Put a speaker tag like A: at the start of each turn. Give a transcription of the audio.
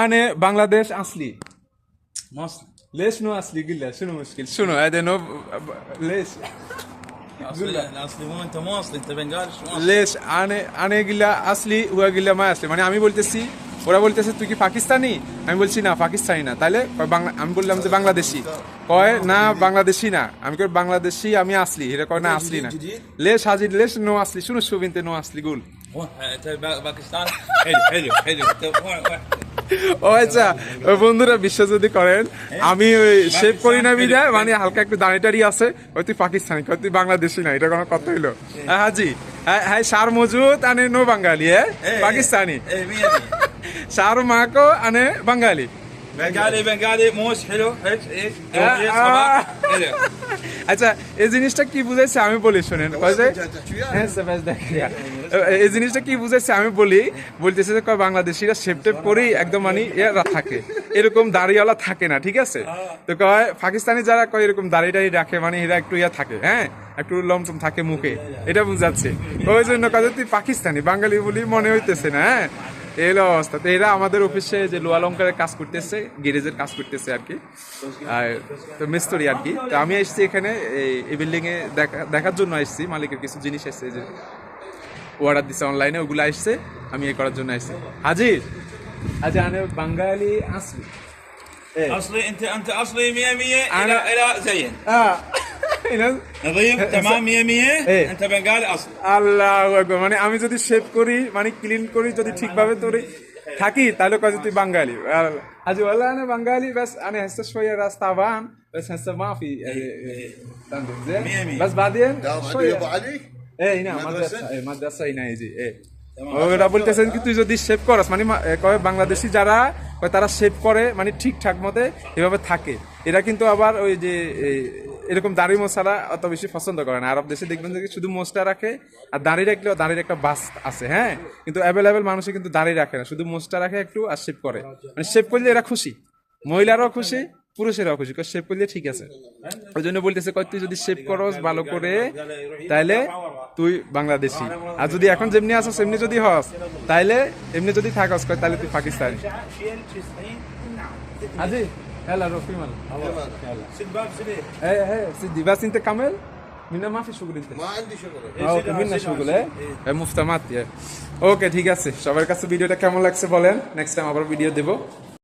A: আনে বাংলাদেশ আসলি
B: مصر
A: ليش نو اصلي قل له شنو مشكلة شنو هذا نو ليش
B: اصلي اصلي مو انت مو اصلي انت بنغالي شو اصلي
A: লেশ আনে আনে গিলা আসলি হুয়া গিলা মা আসলি মানে আমি বলতেছি ওরা বলতেছে তুই কি পাকিস্তানি আমি বলছি না পাকিস্তানি না তাহলে কয় বাংলা আমি বললাম যে বাংলাদেশি কয় না বাংলাদেশি না আমি কই বাংলাদেশি আমি আসলি এটা কয় না আসলি না লেশ হাজির লেশ নো আসলি শুনো শুবিনতে নো আসলি গুল
B: هو انت با- باكستان حلو حلو حلو انت وين- وين؟
A: ও আচ্ছা বন্ধুরা বিশ্বাস যদি করেন আমি ওই শেভ করি না বিদায় মানে হালকা একটু দাঁড়িয়ে আছে ওই তুই পাকিস্তানি তুই বাংলাদেশি না এটা কোনো কথা হইল। হ্যাঁ, হ্যাঁ হ্যাঁ সার মজুদ আনে নো বাঙালি হ্যাঁ? পাকিস্তানি। সার মাকো আনে বাঙালি। আচ্ছা এই জিনিসটা কি বুঝাইছে? আমি বলি শোনেন হ্যাঁ, এই জিনিসটা কি বুঝাইছে? আমি বলি বলতেছে যে বাংলাদেশিরা সেপ্টে পরেই একদম মানে থাকে। এরকম দাড়িওয়ালা থাকে না ঠিক আছে? তো কয় পাকিস্তানি যারা কয় এরকম দাড়ি টাড়ি রাখে মানে এরা একটু ইয়া থাকে হ্যাঁ? একটু লমটম থাকে মুখে। এটা বুঝাচ্ছে। ওই জন্য কাজে তুই পাকিস্তানি বাঙালি বলি মনে হইতেছে না হ্যাঁ? এই হলো অবস্থা তো এরা আমাদের অফিসে যে লোয়ালঙ্কারের কাজ করতেছে গ্যারেজের কাজ করতেছে আর কি আর তো মিস্ত্রি আর কি তো আমি এসেছি এখানে এই- এই বিল্ডিং এ দেখা দেখার জন্য এসেছি মালিকের কিছু জিনিস এসেছে যে অর্ডার দিছে অনলাইনে ওগুলো আসছে আমি এ করার জন্য আসছি হাজির আচ্ছা আমি বাঙালি আসলি
B: اصلي انت انت اصلي 100 100
A: أنا-
B: الى الى زين
A: আহ,
B: হ্যাঁ,
A: হ্যাঁ, হ্যাঁ। মানে আমি যদি শেভ করি মানে ক্লিন করি যদি ঠিকভাবে তোর থাকি তাহলে কাজে তুই বাঙালি। আজ
B: ওলা না
A: বাঙালি বাস
C: আনে হেসে
A: শোয়ে
C: রাস্তা বান
A: বাস মাফি
C: বাস
A: মাদ্রাসা এই বলতেছেন কি তুই যদি শেভ করস মানে কবে বাংলাদেশি যারা তারা শেভ করে মানে ঠিকঠাক মতে এভাবে থাকে। এরা কিন্তু আবার ওই যে এরকম দাড়ি মশালা অত বেশি পছন্দ করে না। আরব দেশে দেখবেন যে শুধু মোস্টা রাখে আর দাড়ি রাখলেও দাড়ির একটা বাস আছে হ্যাঁ? কিন্তু অ্যাভেলেবেল মানুষে কিন্তু দাড়ি রাখে না। শুধু মোস্টা রাখে একটু আর শেভ করে। মানে শেভ করলে এরা খুশি। মহিলারাও খুশি পুরুষেরাও খুশি। শেভ করলে ঠিক আছে। ওই জন্য বলতেছে কয় তুই যদি শেভ করস ভালো করে তাইলে তুই বাংলাদেশি। আর যদি এখন যেমনি আসস এমনি যদি হস তাইলে এমনি যদি থাকস কয় তাহলে তুই পাকিস্তানি। আজি? هلا روح في مال
B: سد باب سد
A: ايه ايه سيدي بس انت كمل منا ما في شغل انت
C: ما عندي شغل
A: ওকে মিন্না শুগুল মুফতামাত ওকে ঠিক আছে সবার কাছে ভিডিওটা কেমন লাগছে বলেন নেক্সট টাইম আবার ভিডিও দেবো